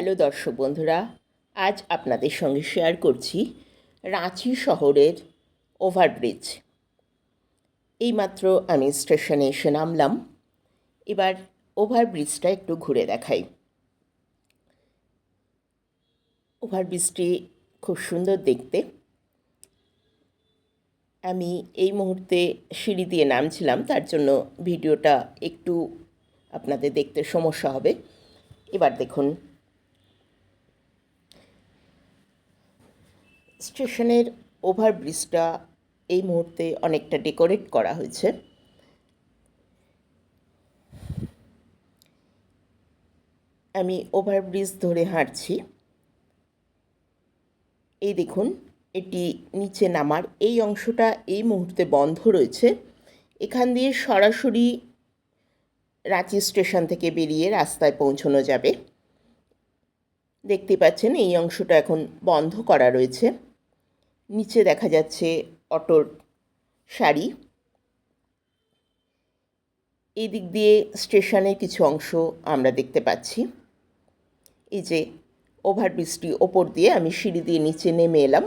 Hello দর্শক বন্ধুরা, আজ আপনাদের সঙ্গে শেয়ার করছি রাঁচি শহরের ওভারব্রিজ এইমাত্র আমি স্টেশনে এসে নামলাম, এবার ওভারব্রিজটা একটু ঘুরে দেখাই। ওভারব্রিজটি খুব সুন্দর দেখতে। আমি এই মুহূর্তে সিঁড়ি দিয়ে নামছিলাম, তার জন্য ভিডিওটা একটু আপনাদের দেখতে সমস্যা হবে। এবার দেখুন স্টেশনের ওভারব্রিজটা এই মুহূর্তে অনেকটা ডেকোরেট করা হয়েছে। আমি ওভারব্রিজ ধরে হাঁটছি। এই দেখুন, এটি নিচে নামার এই অংশটা এই মুহূর্তে বন্ধ রয়েছে। এখান দিয়ে সরাসরি রাঁচি স্টেশন থেকে বেরিয়ে রাস্তায় পৌঁছানো যাবে। দেখতে পাচ্ছেন এই অংশটা এখন বন্ধ করা রয়েছে। নিচে দেখা যাচ্ছে অটোর শাড়ি। এই দিক দিয়ে স্টেশনের কিছু অংশ আমরা দেখতে পাচ্ছি। এই যে ওভারব্রিজটি ওপর দিয়ে আমি সিঁড়ি দিয়ে নিচে নেমে এলাম।